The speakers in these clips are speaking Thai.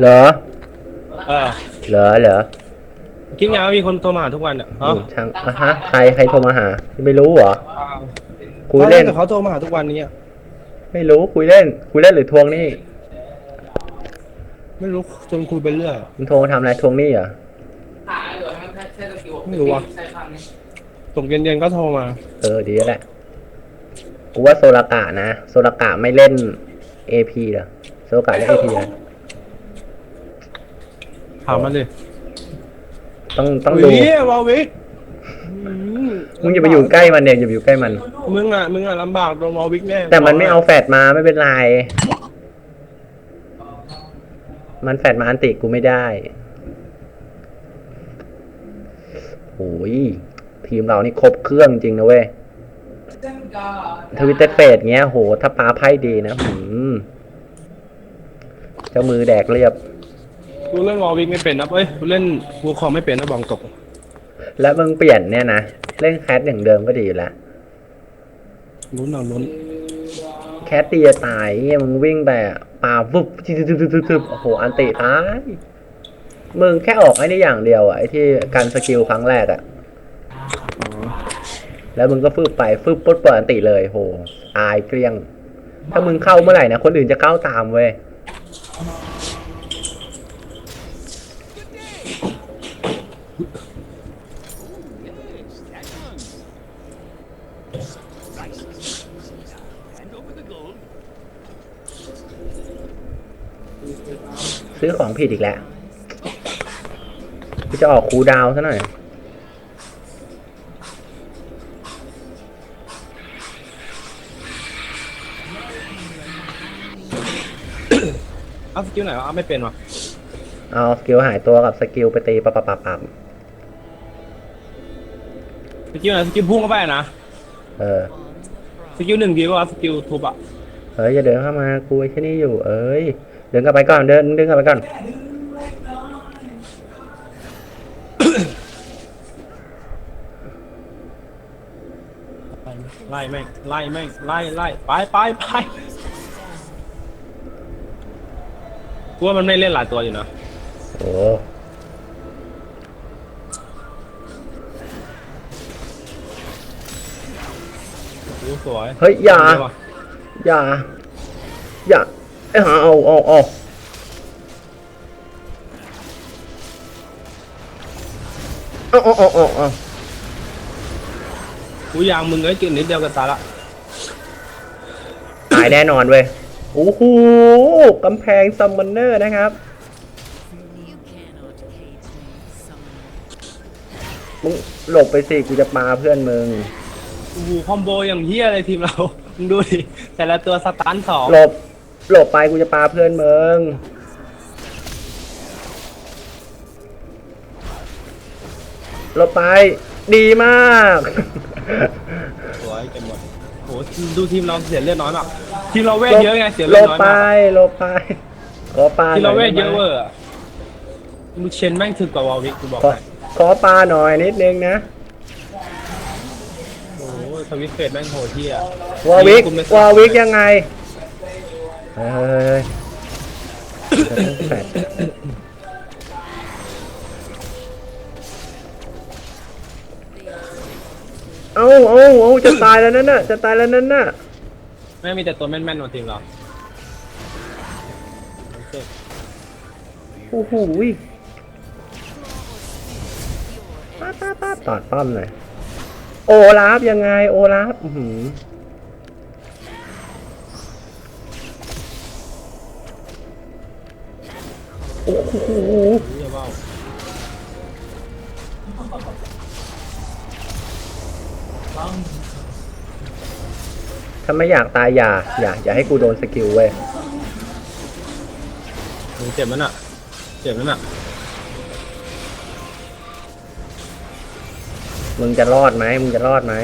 เหรอ เออเหรอเหรอคิดไงว่ามีคนโทรมาหาทุกวันอะฮะอืมช่างอะฮะใครใครโทรมาหา ไม่รู้เหรอ คุยเล่นตอแรกเขาโทรมาหาทุกวันนี้อะไม่รู้คุยเล่น คุยเล่นหรือทวงหนี่ ไม่รู้จนคุยไปเรื่อยมึงโทรมาทำอะไรทวงหนี่เหรอ ไม่รู้ว่ะตกเย็นๆก็โทรมา เออดีแล้วแหละ กูว่าโซลากะนะ โซลากะไม่เล่น AP เหรอ โซลากะเล่น AP เหรอ ถามมันดิต้องต้องดู เฮ้ยวาวิกอืมมึงอย่าไปอยู่ใกล้มันเนี่ยอย่าไปอยู่ใกล้มัน มึงอะมึงอะลำบากโดนวาวิกแน่แต่มันไม่เอาแฟดมาไม่เป็นไร มันแฟดมาอันติกูไม่ได้โอ้ยทีมเรานี่ครบเครื่องจริงนะเว้ยทวิตเตอร์เฟดเงี้ยโห ถ้าปาไพ่ดีนะหืมเจ้ามือแดกเรียบ กูเล่นวาวิกไม่เป็นนะเอ้ยกูเล่นวูคอมไม่เป็นนะบองตก แล้วมึงเปลี่ยนเนี่ยนะ เล่นแคทอย่างเดิมก็ดีอยู่แล้วลุ้นเอาลุ้นแคทตีจะตายเงี้ยมึงวิ่งไปอะปาวุบทึบทึบทึบทึบทึบโอ้โหอันติตายมึงแค่ออกไอ้นี่อย่างเดียวอะไอ้ที่การสกิลครั้งแรกอะแล้วมึงก็ฟึบไปฟึบปุ๊บเปิดอันติเลยโหอายเกลี้ยง ถ้ามึงเข้าเมื่อไหร่นะคนอื่นจะเข้าตามเว้ย ซื้อของผิดอีกแล้วกูจะออกคูลดาวน์ซะหน่อย เอาสกิลไหนวะเอาไม่เป็นวะเอาสกิลหายตัวกับสกิลไปตีปับปับปับปับสกิลไหนสกิลพุ่งเข้าไปอะนะ เออส กิลหนึ่งดีกว่าสกิลทุบอะเฮ้ยอย่าเดินเข้ามากูไอ้ที่นี่อยู่ เอ้ยเดินกลับไปก่อนเดินเดินกลับไปก่อนไล่แม่งไล่แม่งไล่ไล่ไปไปไปกูว่ามันไม่เล่นหลายตัวอยู่นะโอ้ ดูสวยเฮ้ยอย่าเดี๋ยวว่ะอย่า อย่าไอ้หาเอาเอาเอาเอาเอาเอาเอาเอากูยางมึงไอ้จุดนิดเดียวกันตายละตายแน่นอนเว้ยโอ้โหกำแพงซัมมอนเนอร์นะครับ You cannot cage me, summoner. มึงหลบไปสิกูจะปาเพื่อนมึงโอ้โหคอมโบอย่างเฮี้ยเลยทีมเรา มึงดูดิ แต่ละตัวสตันสองหลบ หลบไปกูจะปาเพื่อนมึงหลบไป ดีมาก สวยกันหมดโอ้โหดูทีมเราเสียเลือดน้อยมากทีมเราเวทเยอะไงเสียหเลืลอดบน้อยไปมากหลบไป ขอปลาทีมเราเวทหเยน่อะได้เวไหมอร์อะมึงเชนแม่งถึกกว่าวอลวิกกูบอกขอให้ขอปลาหน่อยนิดนึงนะโอ้โห สวิตช์เฟดแม่งโหดเที่ยวอลวิกกูไม่วอลวิกยังไงเฮ้ยจะต้องแปดเอาเอาเอาจะตายแล้วนั่นน่ะ จะตายแล้วนั่นน่ะ แม่งมีแต่ตัวแม่นๆของทีมเราโอ้โหยป้าป้าป้าตอดป้อมหน่อย โอลาฟยังไง โอลาฟอืโอ้โหถ้าไม่อยากตายอย่า อย่า อย่าให้กูโดนสกิลเว้ยเจ็บมันอะ เจ็บมันอะ มึงจะรอดไหมมึงจะรอดไหม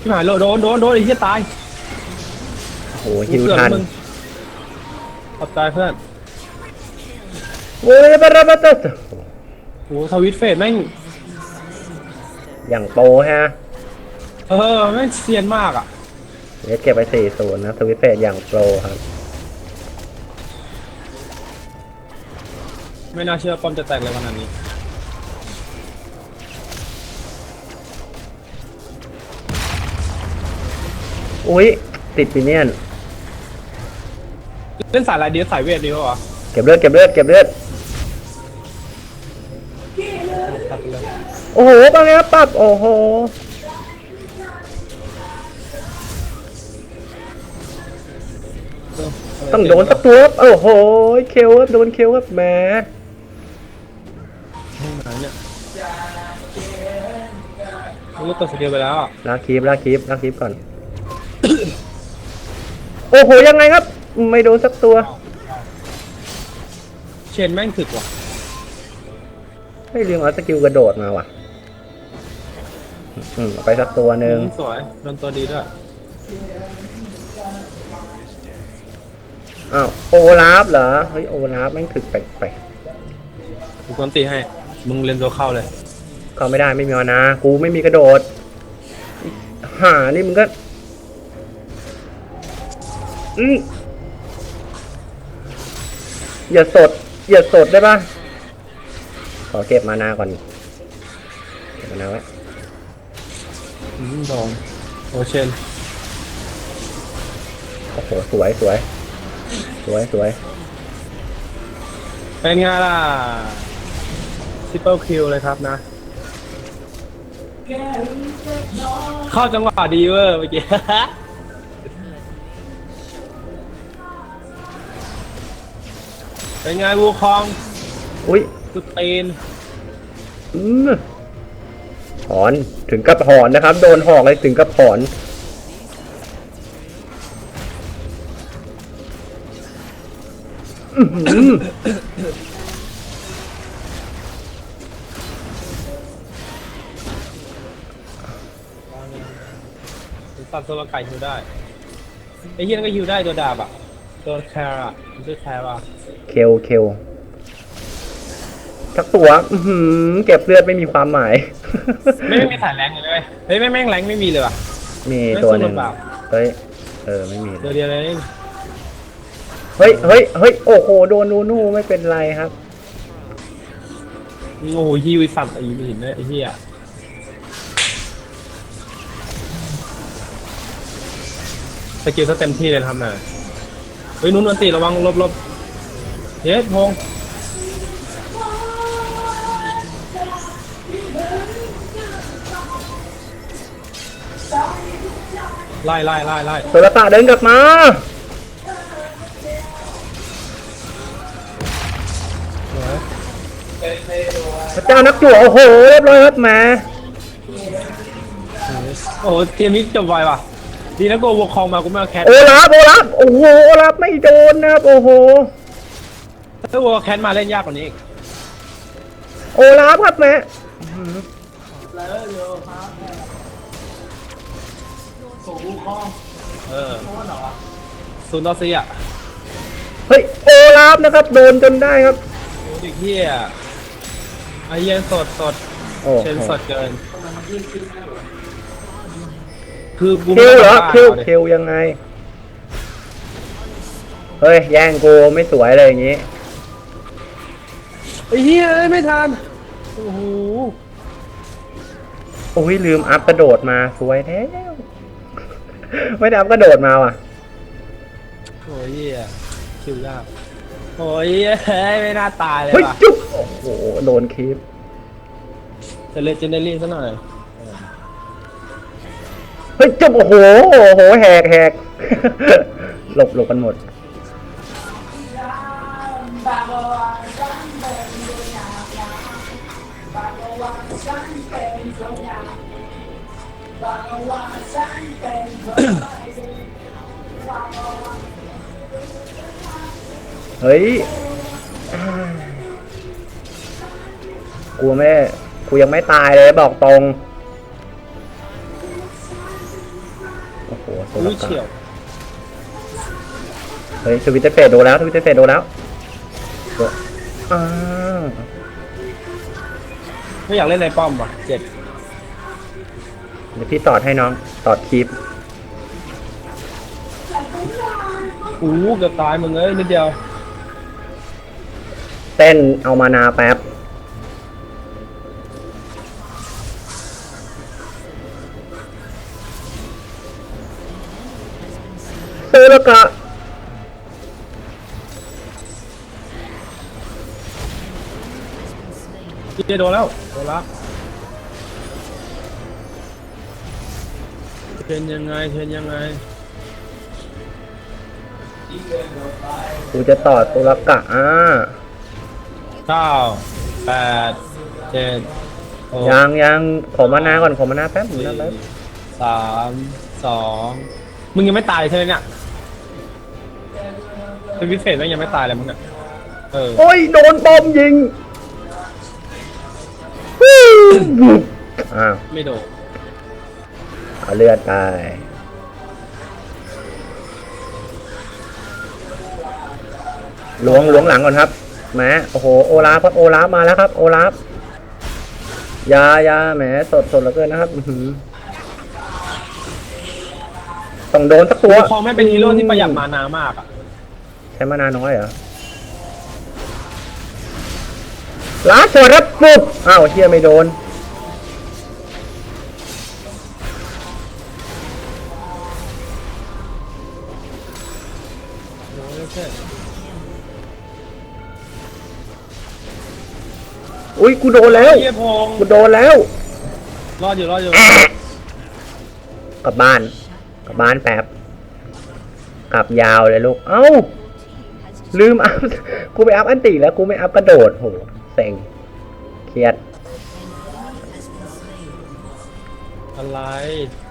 ที่หายโลโดนโดนโดนไอ้เหี้ยตายโอ้โหฮิวทันมึงขอบใจเพื่อนโอ้ยบาราบาตะโอ้โหทวิตเฟดแม่งอย่างโปรฮะเออแม่งเซียนมากอะ เดี๋ยวเก็บไปสี่ศูนย์นะ สวิตเฟสอย่างโปรครับ ไม่น่าเชื่อป้อมจะแตกเลยขนาดนี้อุ้ย ติดปีเนียน เล่นสายอะไรดีสายเวทดีกว่าวะเก็บเลือดเก็บเลือดเก็บเลือด ตัดไปเลยโอ้โหปาไงครับปั๊บโอ้โห ต้องโดนสักตัวครับโอ้โห เคลครับโดนเคลครับแหม ลูกตัวสเกลไปแล้วอะลากคีบลากคีบลากคีบก่อน โอ้โหยังไงครับ ไม่โดนสักตัว เชนแม่งถึกว่ะไม่ลืมเอาสกิลกระโดดมาว่ะ อืมเอาไปสักตัวหนึ่งอืมสวยโดนตัวดีด้วยอ้าวโอลาฟเหรอ เฮ้ยโอลาฟแม่งถึกแปลกกูกวนตีให้ มึงเล่นตัวเข้าเลยๆ เข้าไม่ได้ไม่มีมานะ กูไม่มีกระโดดหานี่มึงก็อืมอย่าสด อย่าสดได้ปะขอเก็บมานาก่อนเก็บมานาไว้อืมโดนโอเชนโอ้โหสวยสวย สวยสวยเป็นไงล่ะซิปเปิลคิวเลยครับนะ เข้าจังหวะดีเวอร์เมื่อกี้ เป็นไงวูคองอุ้ยสุดตีนอืมหอนถึงกับหอนนะครับ โดนหอกเลยถึงกับหอน อื้อหือ ตัดโซลไก่ฮิวได้ไอ้เหี้ยนั่นก็ฮิวได้ตัวดาบอะตัวแคร์อะมันชื่อแคร์อะเคลเคลทักตัวอื้อหือเก็บเลือดไม่มีความหมาย ไม่ไม่มีสายแรงเลยเว้ยเฮ้ยไม่แม่งแรงไม่มีเลยว่ะ มีไม่ตัวหนึ่งสู้ลำบาก เฮ้ย เออไม่มีเลตัวยเดียวเลยเฮ้ยเฮ้ยเฮ้ยโอ้โหโดนนูนูไม่เป็นไรครับ โอ้โหฮิวไอ้สัตว์ไอ้หินเนี่ยไอ้เหี้ย สกิลซะเต็มที่เลยนะครับน่ะเฮ้ยนุ่นนตีระวังลบลบเฮ้ยพงษ์ไล่ไล่ไล่ไล่โซลตาเดินกลับมาสวยพระเจ้านักจั่วโอ้โหเรียบร้อยครับแหมโอ้โหเทียมนี้จบไวว่ะ ดีนะกูวอลคองมากูไม่เอาแคทโอลาฟโอลาฟโอ้โหโอลาฟไม่โดนนะครับโอ้โหถ้าวอลแคทมาเล่นยากกว่านี้อีกโอลาฟครับแหมเออศูนย์ต่อสี่อะเฮ้ยโอลาฟนะครับโดนจนได้ครับโอ้ดิเฮียไอเย็นสดสดโอ้เชนโหสดเกิน คือกูคิวเหรอไม่คิวได้คิวยังไง เฮ้ย แย่งกูไม่สวยเลยอย่างงี้ไอ้เฮียเอ้ยไม่ทัน โอ้โหโอ้ยลืมอัพกระโดดมาสวยแล้วไม่ได้อัพกระโดดมาว่ะโอ้ยเฮียคิวยากโอ้ยเฮ้ยไม่น่าตายเลยเฮ้ยว่ะจุ๊บโอ้โหโดนคลิปจะเลเจนเดอรี่ซะหน่อยเฮ้ยจุ๊บโอ้โหโอ้โหแหกแหกหลบหลบกันหมด เฮ้ยกูไม่กูยังไม่ตายเลยบอกตรง อ้โหโซอุ้ลายเฉียวเฮ้ยทวิตเตอร์เฟดโดนแล้วทวิตเตอร์เฟดโดนแล้วโดนอ้าวไม่อยากเล่นในป้อมว่ะเจ็บเดี๋ยวพี่ตอดให้น้องตอดคลิปอู้เกือบตายมึงเอ้ยนิดเดียว เต้นเอามานาแป๊บ เซอร์กะพี่เจโดนแล้ว โดนละเทรนยังไงเทรนยังไง กูจะต่อตัวละกะอ่าเก้าแปดเจ็ดหกยังยังขอมานาก่อนขอมานาแป๊บมานาแป๊บสามสอง มึงยังไม่ตายใช่ไหมเนี่ยเป็นวิเศษแม่งยังไม่ตายเลยมึงอะเออ โอ้ย โดนบอมยิงฮู้อ้าวไม่โดนเอาเลือดไปล้วงล้วงหลังก่อนครับแหมโอ้โหโอลาฟครับโอลาฟมาแล้วครับ โอลาฟยายาแหมสดสดเหลือเกินนะครับ อื้อหือ ต้องโดนสักตัวคองไม่เป็นฮีโร่ที่ประหยัดมานามากอะใช้มานาน้อยเหรอลาสวดครับปุ๊บอ้าวเฮียไม่โดนอุ้ยกูโดนแล้วเฮียพงกูโดนแล้ว รอดอยู่รอดอยู่กลับบ้านกลั บบ้านแป๊บกลับยาวเลยลูก เอ้า ลืมอัพ กูไปอัพอันติแล้ว กูไม่อัพกระโดดโหเซ็ง เครียด อะไร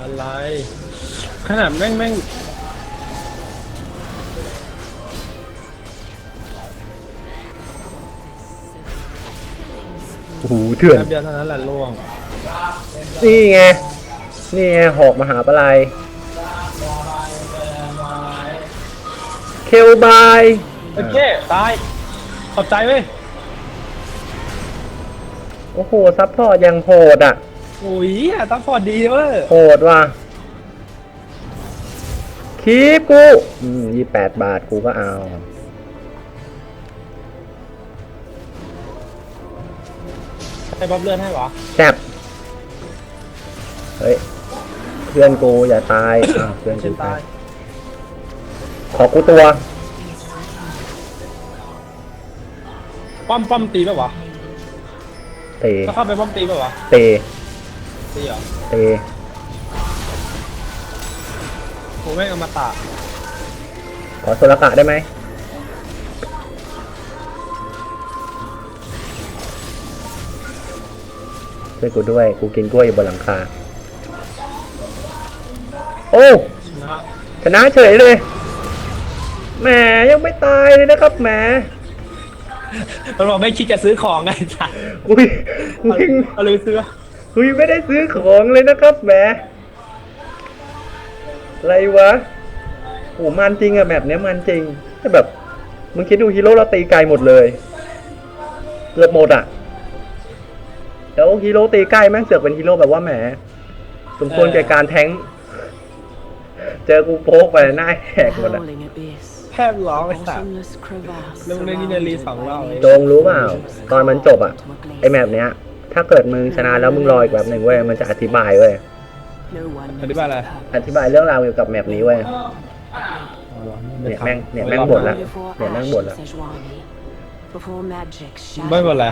อะไร ขนาดแม่งแม่งโอ้โหเถื่อนแป๊บเดียวเท่านั้นแหละล่วง นี่ไง นี่ไงหอกมหาปลาย เคลบายโอเคตาย ขอบใจเว้ยโอ้โหซัพพอร์ตยังโหดอะโอ้ยอะตั้งพอร์ตดีเว้ยโหดว่ะคีบกูอืมยี่แปดบาทกูก็เอา ให้บ๊อบเลือดให้เหรอแซบเฮ้ย เพื่อนกูอย่าตายอ้าวเพื่อนเช่กูนตาตายย ขอกูตัว ป้อมป้อมตีป่ะวะเตถ้าเข้าไปป้อมตีป่ะวะเตตีเหรอเตโหแม่งอมตะขอโซลกะได้ไหมช่วยกูด้วย กูกินกล้วยอยู่บนหลังคา โอ้ชนะชนะเฉยเลย แหมยังไม่ตายเลยนะครับแหมมันบอกไม่คิดจะซื้อของไงจ้ะกูกูยังเอาเลยซื้อกูยังไม่ได้ซื้อของเลยนะครับแหมอะไรวะโอ้มันจริงอะแบบเนี้ยมันจริงแต่แบบมึงคิดดูฮีโร่เราตีไกลหมดเลยเกือบหมดอะแล้วฮีโร่ตีใกล้แม่งเสือกเป็นฮีโร่แบบว่าแหมสมควรแก่การแทงค์เจอกูโป๊กไปหน้าแหกหมดอะ Howling abyss. แทบร้องไอ้สัตว์ Bottomless crevasse. แล้วมึงเล่นนี่ในรีสองรอบเลยโจงรู้เปล่า ตอนมันจบอะไอแมปเนี้ย ถ้าเกิดมึงชนะแล้วมึงรออีกแบบหนึ่งเว้ย มันจะอธิบายเว้ย No one อธิบายอะไรอธิบายเรื่องราวเกี่ยวกับแมปนี้เว้ย เนี่ยแม่ง เนี่ยแม่งบ่นละ เนี่ยนั่งบ่นละ ไม่บ่นละ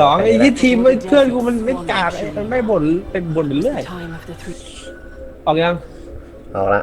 ร้องไอ้ที่ทีมเพื่อนกูมันไม่กากไอ้มันไม่บ่นเป็นบ่นไปเรื่อย ออกยัง ออกละ